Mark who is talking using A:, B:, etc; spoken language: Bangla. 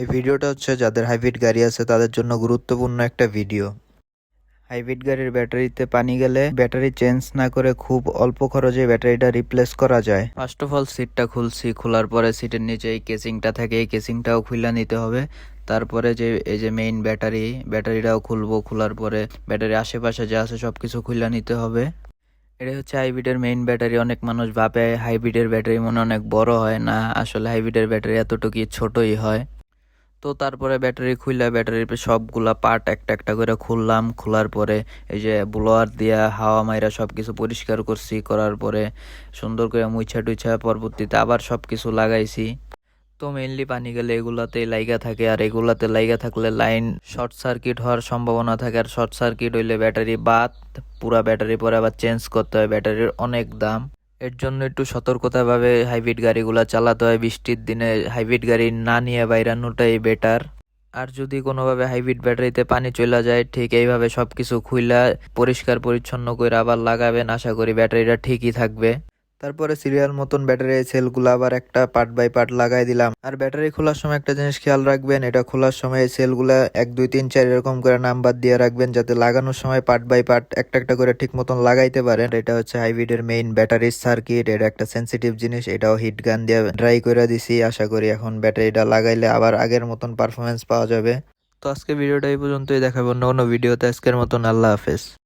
A: এই ভিডিওটা হচ্ছে যাদের হাইব্রিড গাড়ি আছে, তাদের জন্য গুরুত্বপূর্ণ একটা ভিডিও। হাইব্রিড গাড়ির ব্যাটারিতে পানি গেলে ব্যাটারি চেঞ্জ না করে খুব অল্প খরচে ব্যাটারিটা রিপ্লেস করা যায়। ফার্স্ট অফ অল, সিটটা খুলছি, খোলার পরে সিটের নিচে এই কেসিংটা থাকে, এই কেসিংটাও খুলে নিতে হবে। তারপরে যে, এই যে মেইন ব্যাটারি, ব্যাটারিটাও খুলবো, খোলার পরে ব্যাটারি আশেপাশে যা আছে সব কিছু খুলে নিতে হবে। এটা হচ্ছে হাইব্রিডের মেইন ব্যাটারি। অনেক মানুষ ভাবে হাইব্রিডের ব্যাটারি মনে অনেক বড় হয় না, আসলে হাইব্রিডের ব্যাটারি এতটুকুই ছোটই হয়। তো তারপরে ব্যাটারি খুললে ব্যাটারির সবগুলা পার্ট একটা একটা করে খুললাম। খোলার পরে এই যে ব্লোয়ার দিয়া হাওয়া মাইরা সব কিছু পরিষ্কার করছি। করার পরে সুন্দর করে মুইছা টুইছা পরবর্তীতে আবার সব কিছু লাগাইছি। তো মেইনলি পানি গেলে এগুলাতে লাইগা থাকে আর এগুলাতে লাইগা থাকলে লাইন শর্ট সার্কিট হওয়ার সম্ভাবনা থাকে। আর শর্ট সার্কিট হইলে ব্যাটারি বাদ, পুরা ব্যাটারি পরে আবার চেঞ্জ করতে হয়। ব্যাটারির অনেক দাম। এর জন্য একটু সতর্কতাভাবে হাইব্রিড গাড়িগুলা চালাতে হয়। বৃষ্টির দিনে হাইব্রিড গাড়ি না নিয়ে বাইরানোটাই বেটার আর যদি কোনোভাবে হাইব্রিড ব্যাটারিতে পানি চলে যায়, ঠিক এইভাবে সবকিছু খুইলা পরিষ্কার পরিচ্ছন্ন করে আবার লাগাবেন। আশা করি ব্যাটারিটা ঠিকই থাকবে। তারপরে সিরিয়াল মতন ব্যাটারি সেলগুলো আবার একটা পার্ট বাই পার্ট লাগাই দিলাম। আর ব্যাটারি খোলার সময় একটা জিনিস খেয়াল রাখবেন, এটা খোলার সময় সেলগুলো এক, দুই, তিন, চার এরকম করে নাম্বার দিয়ে রাখবেন যাতে লাগানোর সময় পার্ট বাই পার্ট একটা একটা করে ঠিক মতন লাগাইতে পারেন। এটা হচ্ছে হাইব্রিডের মেইন ব্যাটারি সার্কিট এটা একটা সেন্সিটিভ জিনিস, এটাও হিট গান দিয়ে ড্রাই করে দিছি। আশা করি এখন ব্যাটারিটা লাগাইলে আবার আগের মতন পারফরমেন্স পাওয়া যাবে। তো আজকে ভিডিওটা এই পর্যন্তই দেখাবো অন্য কোনো ভিডিওতে আজকের মতন আল্লাহ হাফেজ।